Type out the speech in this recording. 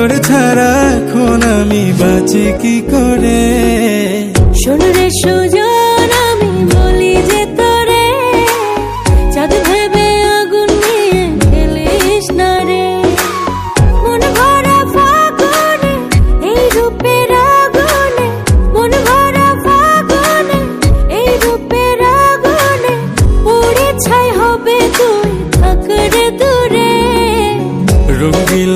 তোর ছাড়া এখন আমি বাঁচি কি করে? শোন রে আমি বলি যে তোরে, চাঁদ ভেবে আগুন নিয়ে খেলিস না রে।